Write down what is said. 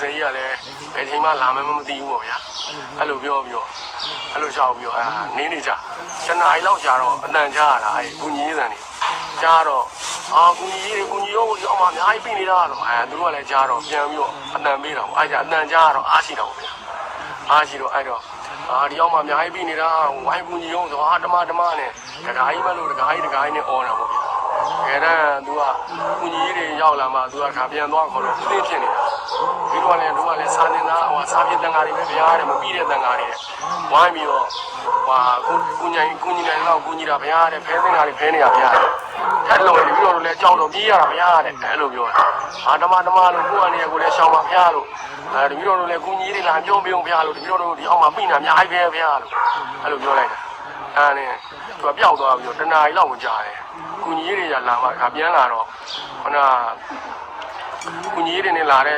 30ကြီးကလည်းဘယ်ချိန်မှလာမယ်မမသိဘူးပေါ့ဗျာအဲ့လိုပြောပြီးတော့အဲ့လိုရှောက်ပြီးတော့အာနင်းနေကြတနားရီလောက်ကြာတော့အတန်ကြားရတာအဲ့ကုညီရေးဆန်နေကြားတော့အာကုညီရေးကုညီရောရောက်မှအများကြီးပြင်နေတာတော့အဲသူတို့ကလည်းကြားတော့ပြန်ပြီးတော့အတန်ပေးတာပေါ့အဲ့ကြအတန်ကြားတော့အားရှိတော့ဗျာအားရှိတော့အဲ့တော့အာဒီရောက်မှအများကြီးပြင်နေတာဝိုင်းကုညီရောဆိုအာဓမ္မဓမ္မနဲ့ဒကာကြီးမလို့ဒကာကြီးဒကာကြီးနဲ့អော်တာပေါ့ဗျာခဲတန်းသူကကုညီကြီးတွေရောက်လာမှသူကခါပြန်သွားခေါ်တော့သူသိဖြစ်နေတာပြီး တော့လည်းသူကလည်းစာနေတာဟိုစာပြတန်ဃာတွေပဲဗျာတဲ့မပြီးတဲ့တန်ဃာတွေဝိုင်းပြီးတော့ဟာကုကုညီကုညီတယ်တော့ကုညီတာဗျာတဲ့ဖဲသင်္ဃာတွေဖဲနေရဗျာထက်လို့ပြီးတော့လည်းကြောက်တော့ပြေးရတာဗျာတဲ့အဲ့လိုပြောတာအာဓမ္မဓမ္မလို့ကိုယ်အနေနဲ့ကိုလည်းရှောင်းပါဗျာလို့အဲဒီပြီးတော့လည်းကုညီတွေလာပြောပေးအောင်ဗျာလို့ဒီပြီးတော့ဒီအောင်မှာပြီးနေတာအများကြီးပဲဗျာလို့အဲ့လိုပြောလိုက်တာအဲ့နဲ့သူကပျောက်သွားပြီးတော့တနားရီလောက်ကိုကြာတယ်ကုညီရေးတွေကလာမှခါပြန်လာတော့ခဏကုညီရေးတွေနဲ့လာတဲ့